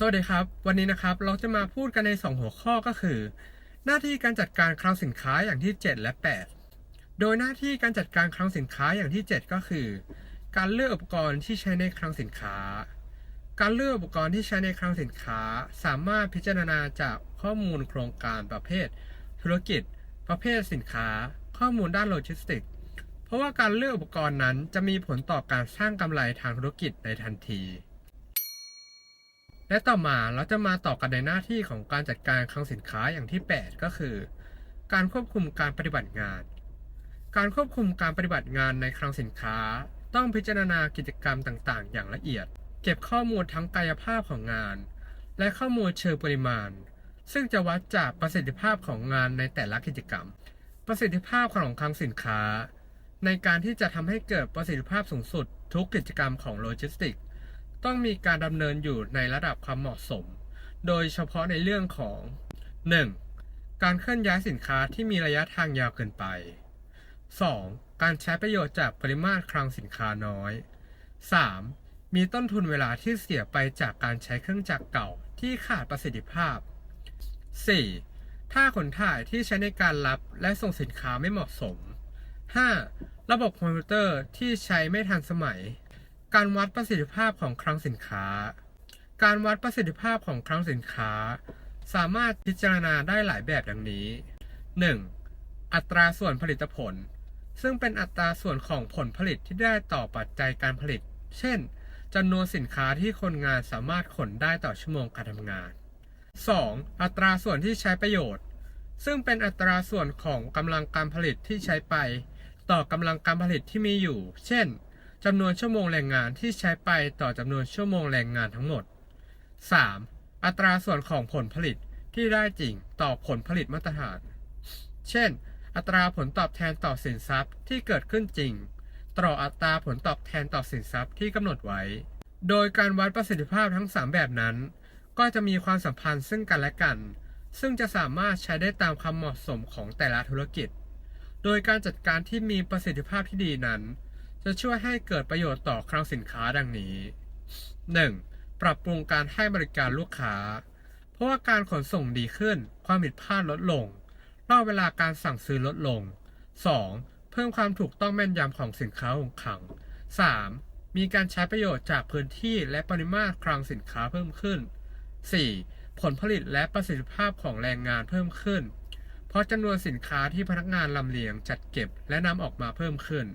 สวัสดีครับ วันนี้นะครับเราจะมาพูดกันใน 2 หัวข้อก็คือ หน้าที่การจัดการคลังสินค้าอย่างที่ 7 และ 8 โดยหน้าที่การจัดการคลังสินค้าอย่างที่ 7 ก็คือ การเลือกอุปกรณ์ที่ใช้ในคลังสินค้า การเลือกอุปกรณ์ที่ใช้ในคลังสินค้า สามารถพิจารณาจากข้อมูลโครงการประเภท ธุรกิจ ประเภทสินค้า ข้อมูลด้านโลจิสติกเพราะว่าการเลือกอุปกรณ์นั้นจะมีผลต่อการสร้างกำไรทางธุรกิจในทันที และต่อมาเราจะมาต่อกันในหน้าที่ของการจัดการคลังสินค้าอย่างที่ 8 ก็คือ การควบคุมการปฏิบัติงาน การควบคุมการปฏิบัติงานในคลังสินค้า ต้องพิจารณากิจกรรมต่างๆ อย่างละเอียด เก็บข้อมูลทั้งกายภาพของงาน และข้อมูลเชิงปริมาณ ซึ่งจะวัดจากประสิทธิภาพของงานในแต่ละกิจกรรม ประสิทธิภาพของคลังสินค้า ในการที่จะทำให้เกิดประสิทธิภาพสูงสุดทุกกิจกรรมของโลจิสติกส์ ต้องมีการดำเนินอยู่ในระดับความเหมาะสม โดยเฉพาะในเรื่องของ 1. การเคลื่อนย้ายสินค้าที่มีระยะทางยาวเกินไป 2. การใช้ประโยชน์จากปริมาตรคลังสินค้าน้อย 3. มีต้นทุนเวลาที่เสียไปจากการใช้เครื่องจักรเก่าที่ขาดประสิทธิภาพ 4. ท่าขนถ่ายที่ใช้ในการรับและส่งสินค้าไม่เหมาะสม 5. ระบบคอมพิวเตอร์ที่ใช้ไม่ทันสมัย การวัดประสิทธิภาพของคลังสินค้า การวัดประสิทธิภาพของคลังสินค้า สามารถพิจารณาได้หลายแบบดังนี้ 1. อัตราส่วนผลิตผล ซึ่งเป็นอัตราส่วนของผลผลิตที่ได้ต่อปัจจัยการผลิต เช่นจำนวนสินค้าที่คนงานสามารถขนได้ต่อชั่วโมงการทำงาน 2. อัตราส่วนที่ใช้ประโยชน์ ซึ่งเป็นอัตราส่วนของกำลังการผลิตที่ใช้ไป ต่อกำลังการผลิตที่มีอยู่ เช่น จำนวนชั่วโมงแรงงานที่ใช้ไปต่อจำนวนชั่วโมงแรงงานทั้งหมด 3. อัตราส่วนของผลผลิตที่ได้จริงต่อผลผลิตมาตรฐาน เช่น อัตราผลตอบแทนต่อสินทรัพย์ที่เกิดขึ้นจริง ต่ออัตราผลตอบแทนต่อสินทรัพย์ที่กำหนดไว้ โดยการวัดประสิทธิภาพทั้ง 3 แบบนั้น ก็จะมีความสัมพันธ์ซึ่งกันและกัน ซึ่งจะสามารถใช้ได้ตามความเหมาะสมของแต่ละธุรกิจ โดยการจัดการที่มีประสิทธิภาพที่ดีนั้น จะช่วยให้เกิดประโยชน์ต่อคลังสินค้าดังนี้ 1. ปรับปรุงการให้บริการลูกค้า เพราะว่าการขนส่งดีขึ้น ความผิดพลาดลดลงรอบเวลาการสั่งซื้อลดลง 2. เพิ่มความถูกต้องแม่นยำของสินค้าของคลัง 3. มีการใช้ประโยชน์จากพื้นที่และปริมาตรคลังสินค้าเพิ่มขึ้น 4. ผลผลิตและประสิทธิภาพของแรงงานเพิ่มขึ้น เพราะจำนวนสินค้าที่พนักงานลำเลียงจัดเก็บและนำออกมาเพิ่มขึ้น